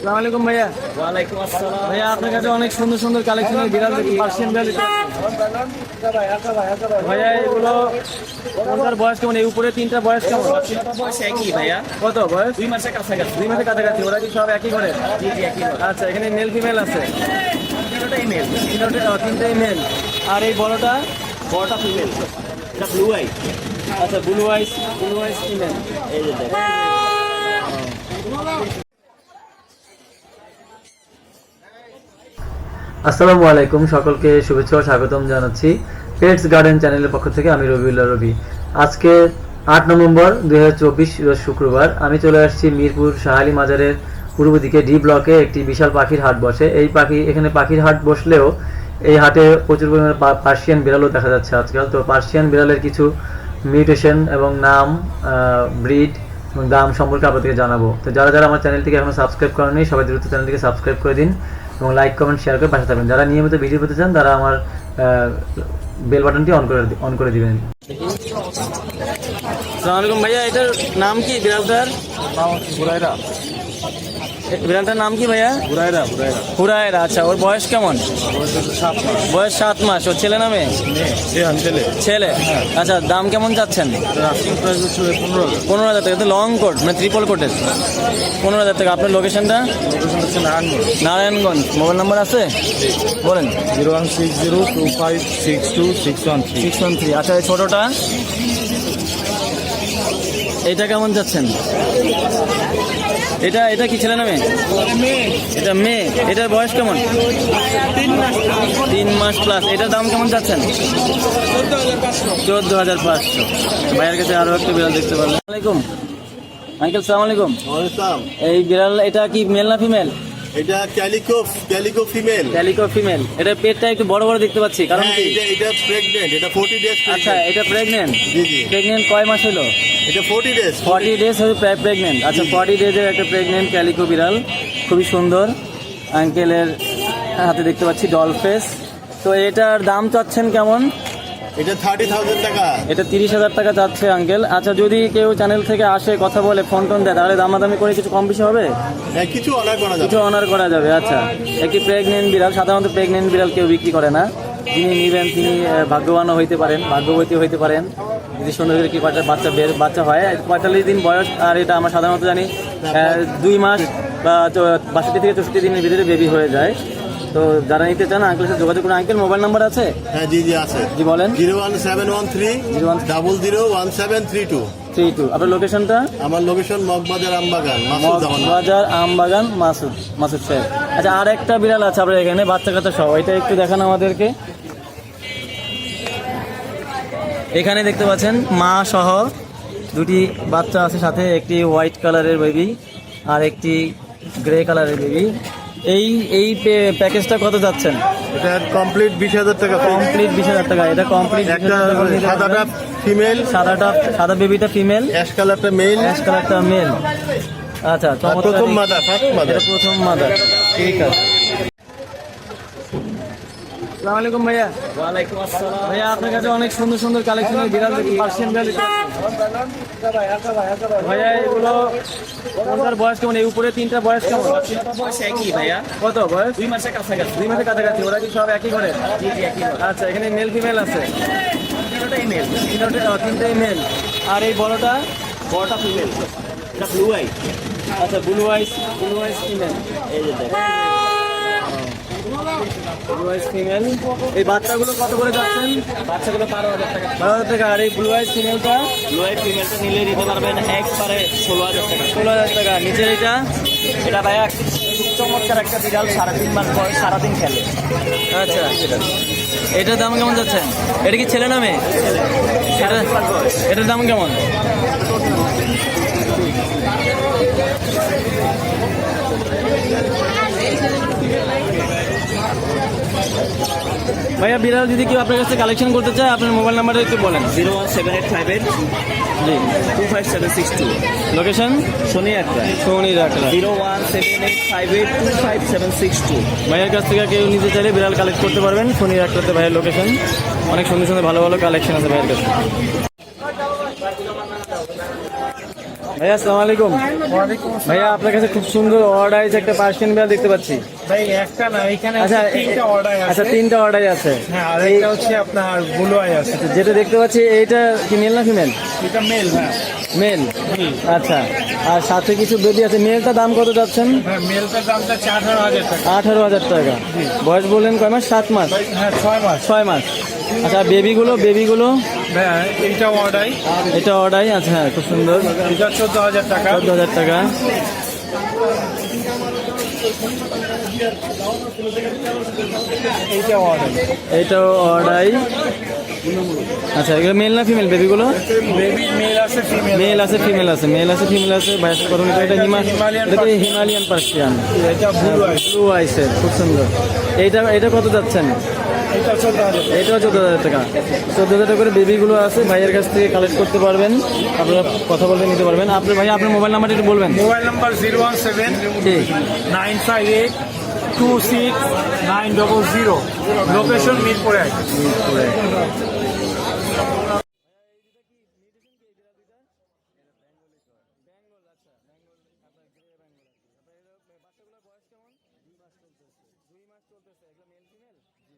সালাম আলাইকুম ভাইয়া। ওয়ালাইকুম আসসালাম। ভাইয়া আপনার কাছে অনেক সুন্দর সুন্দর কালেকশনের বিড়াল দেখি। পার্সিয়ান বিড়াল ভাইয়া এগুলো কোনটার বয়স কেমন? এই উপরে তিনটা বয়স কেমন? বয়স একই ভাইয়া। কত বয়স? দুই মাসের কাছাকাছি। দুই মাসের কাছাকাছি ওরা কি সব একই বয়স আচ্ছা এখানে মেল ফিমেল আছে? তিনটাই মেল আর এই বড়টা? বড়টা ফিমেল এটা ব্লু আই আচ্ছা blue eyes blue eyes female এই যে আসসালামু আলাইকুম সকলকে শুভেচ্ছা ও স্বাগতম জানাচ্ছি পেটস গার্ডেন চ্যানেলের পক্ষ থেকে আমি রবিউল্লাহ রবি। আজকে আট নভেম্বর দুই শুক্রবার আমি চলে আসছি মিরপুর শাহালি মাজারের পূর্ব দিকে ডি ব্লকে একটি বিশাল পাখির হাট বসে। এই পাখি, এখানে পাখির হাট বসলেও এই হাটে প্রচুর পরিমাণে পার্সিয়ান বিড়ালও দেখা যাচ্ছে আজকাল। তো পার্সিয়ান বিড়ালের কিছু মিউটেশন এবং নাম ব্রিড এবং দাম সম্পর্কে আপনাদেরকে জানাব। তো যারা যারা আমার চ্যানেলটিকে এখনও সাবস্ক্রাইব করেনি সবাই দ্রুত চ্যানেলটিকে সাবস্ক্রাইব করে দিন। এবং লাইক কমেন্ট শেয়ার করে পাশে থাকবেন। যারা নিয়মিত ভিডিও পেতে চান তারা আমার বেল বাটনটি অন করে অন করে দিবেন। আসসালামু আলাইকুম ভাইয়া এটার নাম কি? গ্রাফদার বুড়াইরা এ- বিড়ালটার নাম কি ভাইয়া? হুরায়রা হুরায়রা। আচ্ছা ওর বয়স কেমন? বয়স সাত মাস। ওর ছেলে নামে? ছেলে ছেলে আচ্ছা দাম কেমন চাচ্ছেন হচ্ছে পনেরো হাজার। টাকা লং কোট মানে ত্রিপল কোটের পনেরো হাজার টাকা আপনার লোকেশনটা নারায়ণগঞ্জ। মোবাইল নাম্বার আছে? বলেন। Zero one six zero two five six two six one six one three আচ্ছা এই ছোটোটা এটা কেমন যাচ্ছেন? এটা এটা কি ছেলে নামে এটা মেয়ে। এটার বয়স কেমন? তিন মাস প্লাস এটার দাম কেমন চাচ্ছেন? চোদ্দ হাজার পাঁচশো। ভাইয়ের কাছে আরও একটা বিড়াল দেখতে পারলাম। আলাইকুম। আঙ্কেল সালাম আলাইকুম। এই বিড়াল এটা কি মেল না ফিমেল এটা calico calico female calico female এটা পেটটা একটু বড় বড় দেখতে পাচ্ছি কারণ হ্যাঁ কি? এটা এটা প্রেগনেন্ট এটা 40 ডেজ আচ্ছা এটা প্রেগনেন্ট জি, জি। প্রেগনেন্ট কয় মাস হলো? এটা 40 ডেজ ফর্টি ডেজ হয়ে প্রেগনেন্ট আচ্ছা ফর্টি ডেজের একটা প্রেগনেন্ট ক্যালিকো বিড়াল। খুবই সুন্দর। আঙ্কেলের হাতে দেখতে পাচ্ছি ডল ফেস তো এটার দাম চাচ্ছেন কেমন? এটা 30000 টাকা। এটা তিরিশ হাজার টাকা চাচ্ছে আঙ্কেল আচ্ছা যদি কেউ চ্যানেল থেকে আসে কথা বলে ফোন টোন দেয় তাহলে দামাদামি করে কিছু কম বেশি হবে? হ্যাঁ কিছু অর্ডার করা কিছু অনার করা যাবে আচ্ছা। একটি প্রেগনেন্ট বিড়াল সাধারণত প্রেগনেন্ট বিড়াল কেউ বিক্রি করে না। যিনি নেবেন তিনি ভাগ্যবানও হইতে পারেন ভাগ্যবতী হইতে পারেন। যদি সুন্দর করে কি কয়টা বাচ্চা বের বাচ্চা হয় পঁয়তাল্লিশ দিন বয়স আর এটা আমরা সাধারণত জানি দুই মাস বা বাষট্টি থেকে চৌষট্টি দিনের ভিতরে বেবি হয়ে যায়। তো যারা নিতে চান আঙ্কেলের সাথে যোগাযোগ করুন আঙ্কেল মোবাইল নাম্বার আছে হ্যাঁ জি জি আছে জি বলেন 01713 001732 three zero one double zero one seven three two আপনার লোকেশনটা আমার লোকেশন মগবাজার আমবাগান মাসুদ জামান বাজার আমবাগান মাসুদ মাসুদ সাহেব আচ্ছা আর একটা বিড়াল আছে আপনার এখানে বাচ্চা কাচ্চা সহ এটা একটু দেখান আমাদেরকে এখানে দেখতে পাচ্ছেন মা সহ দুটি বাচ্চা আছে সাথে একটি হোয়াইট কালারের বেবি আর একটি গ্রে কালারের বেবি এই এই প্যাকেজটা কত যাচ্ছেন? এটা কমপ্লিট 20000 টাকা কমপ্লিট বিশ হাজার টাকা এটা কমপ্লিট একটা সাদাটা ফিমেল সাদাটা সাদা বেবিটা ফিমেল অ্যাশ কালারটা মেল অ্যাশ কালারটা মেল আচ্ছা প্রথম ফার্স্ট মাদার প্রথম মাদার ঠিক আছে। সালাম আলাইকুম ভাইয়া। ওয়ালাইকুম আসসালাম ভাইয়া আপনার কাছে অনেক সুন্দর সুন্দর কালেকশনের বিড়াল দেখি। পার্সিয়ান বিড়াল ভাইয়া এগুলো কোনটার বয়স কেমন? এই উপরে তিনটা বয়স কেমন? একই ভাইয়া কত বয়স? দুই মাসের কাছাকাছি। দুই মাসের কাছাকাছি ওরা কি সব একই বয়স আচ্ছা এখানে মেল ফিমেল আছে? তিনটাই মেল তিনটে ও, তিনটেই মেল আর এই বড়টা? বড়টা ফিমেল এটা ব্লু আই আচ্ছা blue eyes blue eyes female এই যে দেখ ব্লু আইস ফিমেল এই বাচ্চাগুলো কত করে যাচ্ছেন বাচ্চাগুলো বারো হাজার টাকা। বারো হাজার টাকা। আর এই ব্লু আইস ফিমেলটা ব্লু আই ফিমেলটা নিলে দিতে পারবেন একবারে ষোলো হাজার টাকা। ষোলো হাজার টাকা। নিচের এটা এটা ভাইয়া খুব চমৎকার একটা বিড়াল মাস বয়স সারাদিন খেলে। আচ্ছা। এটার দাম কেমন যাচ্ছেন এটা কি ছেলে নামে এটা এটার দাম কেমন? ভাইয়া বিড়াল যদি কেউ আপনার কাছে কালেকশন করতে চায় আপনার মোবাইল নাম্বারটা একটু বলেন। Zero one seven eight five eight জি। Two five seven six two. Location Shani একটা Shani Akhra zero one seven eight five eight two five seven six two. ভাইয়ের কাছ থেকে কেউ নিতে চাইলে বিড়াল কালেক্ট করতে পারবেন। শনি আকরাতে ভাইয়ের লোকেশন অনেক সুন্দর সুন্দর ভালো ভালো কালেকশন আছে ভাইয়ের কাছে। ভাইয়া আসসালামু আলাইকুম ভাইয়া আপনার কাছে খুব সুন্দর অর্ডার আছে একটা পার্সিয়ান বিড়াল দেখতে পাচ্ছি। ভাই একটা না এখানে আচ্ছা তিনটা অর্ডার আচ্ছা তিনটা অর্ডার আছে। হ্যাঁ আর একটা হচ্ছে আপনার গুলোয় আছে। যেটা দেখতে পাচ্ছি এইটা কি মেল না ফিমেল এটা মেল হ্যাঁ। মেল আচ্ছা আর সাথে কিছু বেবি আছে মেলটা দাম কত যাচ্ছেন? মেলটার দামটা চার আঠারো হাজার টাকা। আঠারো হাজার টাকা। বয়স বললেন কয় মাস? সাত মাস। হ্যাঁ ছয় মাস। ছয় মাস। আচ্ছা বেবিগুলো বেবিগুলো? হ্যাঁ এইটা অর্ডার। এটা অর্ডার আচ্ছা হ্যাঁ খুব সুন্দর। এটা চোদ্দ হাজার টাকা। চোদ্দ হাজার টাকা। এইটাও অর্ডার। আচ্ছা এগুলো মেল না ফিমেল বেবিগুলো? মেল আছে ফিমেল আছে মেল আছে ফিমেল আছে বাইশ করুন এটা হিমা এটা হিমালয়ান পার্সিয়ান। ব্লু আইসের খুব সুন্দর। এইটা এটা কত যাচ্ছেন? এটা চোদ্দ হাজার টাকা। চোদ্দ হাজার টাকা। করে বেবিগুলো আছে ভাইয়ের কাছ থেকে কালেক্ট করতে পারবেন। আপনারা কথা বলতে নিতে পারবেন। আপনার ভাই আপনার মোবাইল নাম্বারটা একটু বলবেন। Mobile number zero one seven nine five eight two six nine double zero. Location Mirpur.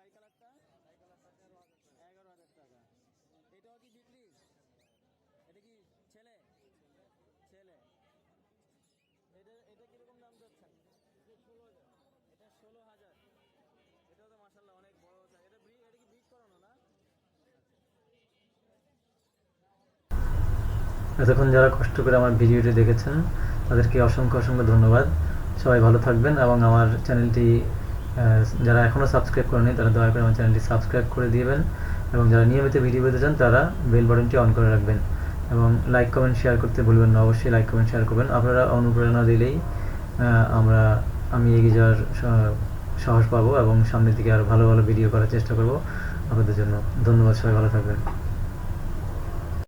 By কালারটা? টাকা। এটাও কি বিক্রি? এটা কি ছেলে? ছেলে। এটা এটা দাম যাচ্ছেন এটা ষোলো হাজার। এটাও তো অনেক বড়। এটা এটা কি করানো না? এতক্ষণ যারা কষ্ট করে আমার ভিডিওটি দেখেছেন, তাদেরকে অসংখ্য অসংখ্য ধন্যবাদ। সবাই ভালো থাকবেন এবং আমার চ্যানেলটি যারা এখনও সাবস্ক্রাইব করেনি তারা দয়া করে আমার চ্যানেলটি সাবস্ক্রাইব করে দিবেন এবং যারা নিয়মিত ভিডিও পেতে চান, তারা বেল বাটনটি অন করে রাখবেন এবং লাইক কমেন্ট শেয়ার করতে ভুলবেন না। অবশ্যই লাইক কমেন্ট শেয়ার করবেন। আপনারা অনুপ্রেরণা দিলেই আমরা, আমি এগিয়ে যাওয়ার সাহস পাবো এবং সামনের দিকে আরও ভালো ভালো ভিডিও করার চেষ্টা করব আপনাদের জন্য। ধন্যবাদ, সবাই ভালো থাকবেন।